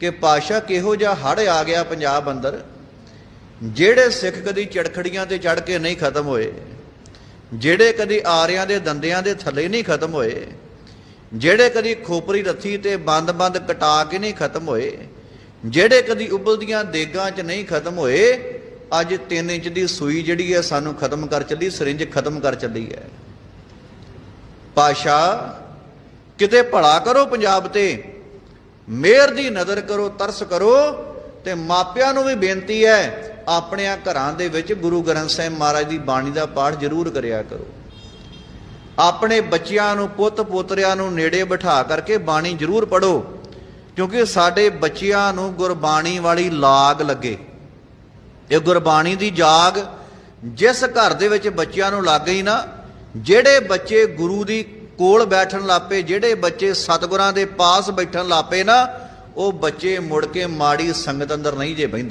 ਕਿ ਪਾਸ਼ਾ ਕਿਹੋ ਜਿਹਾ ਹੜ ਆ ਗਿਆ ਪੰਜਾਬ ਅੰਦਰ, ਜਿਹੜੇ ਸਿੱਖ ਕਦੀ ਚੜਖੜੀਆਂ ਤੇ ਚੜ ਕੇ ਨਹੀਂ ਖਤਮ ਹੋਏ, ਜਿਹੜੇ ਕਦੀ ਆਰਿਆਂ ਦੇ ਦੰਦਿਆਂ ਦੇ ਥੱਲੇ ਨਹੀਂ ਖਤਮ ਹੋਏ, ਜਿਹੜੇ ਕਦੀ ਖੋਪਰੀ ਰੱਥੀ ਤੇ ਬੰਦ-ਬੰਦ ਕਟਾ ਕੇ ਨਹੀਂ ਖਤਮ ਹੋਏ, ਜਿਹੜੇ ਕਦੀ ਉਬਲਦੀਆਂ ਦੇਗਾਂ 'ਚ ਨਹੀਂ ਖਤਮ ਹੋਏ, ਅੱਜ 3 ਇੰਚ ਦੀ ਸੂਈ ਜਿਹੜੀ ਹੈ ਸਾਨੂੰ ਖਤਮ ਕਰ ਚੱਲੀ, ਸਰਿੰਜ ਖਤਮ ਕਰ ਚੱਲੀ ਹੈ। ਪਾਸ਼ਾ ਕਿਤੇ ਭਲਾ ਕਰੋ ਪੰਜਾਬ ਤੇ। ਮਿਹਰ ਦੀ ਨਜ਼ਰ ਕਰੋ, ਤਰਸ ਕਰੋ ਤੇ ਮਾਪਿਆਂ ਨੂੰ ਵੀ ਬੇਨਤੀ ਹੈ, ਆਪਣਿਆਂ ਘਰਾਂ ਦੇ ਵਿੱਚ ਗੁਰੂ ਗ੍ਰੰਥ ਸਾਹਿਬ ਮਹਾਰਾਜ ਦੀ ਬਾਣੀ ਦਾ ਪਾਠ ਜ਼ਰੂਰ ਕਰਿਆ ਕਰੋ। ਆਪਣੇ ਬੱਚਿਆਂ ਨੂੰ, ਪੁੱਤ ਪੋਤਰਿਆਂ ਨੂੰ ਨੇੜੇ ਬਿਠਾ ਕਰਕੇ ਬਾਣੀ ਜ਼ਰੂਰ ਪੜੋ ਕਿਉਂਕਿ ਸਾਡੇ ਬੱਚਿਆਂ ਨੂੰ ਗੁਰਬਾਣੀ ਵਾਲੀ ਲਾਗ ਲੱਗੇ। ਇਹ ਗੁਰਬਾਣੀ ਦੀ ਜਾਗ ਜਿਸ ਘਰ ਦੇ ਵਿੱਚ ਬੱਚਿਆਂ ਨੂੰ ਲੱਗ ਗਈ ਨਾ, ਜਿਹੜੇ ਬੱਚੇ ਗੁਰੂ ਦੀ ਕੋਲ ਬੈਠਣ ਲੱਪੇ ਜਿਹੜੇ ਬੱਚੇ ਸਤਿਗੁਰਾਂ ਦੇ ਪਾਸ ਬੈਠਣ ਲੱਪੇ ਨਾ, ਉਹ ਬੱਚੇ ਮੁੜ ਕੇ ਮਾੜੀ ਸੰਗਤ ਅੰਦਰ ਨਹੀਂ ਜੇ ਬਹਿੰਦੇ।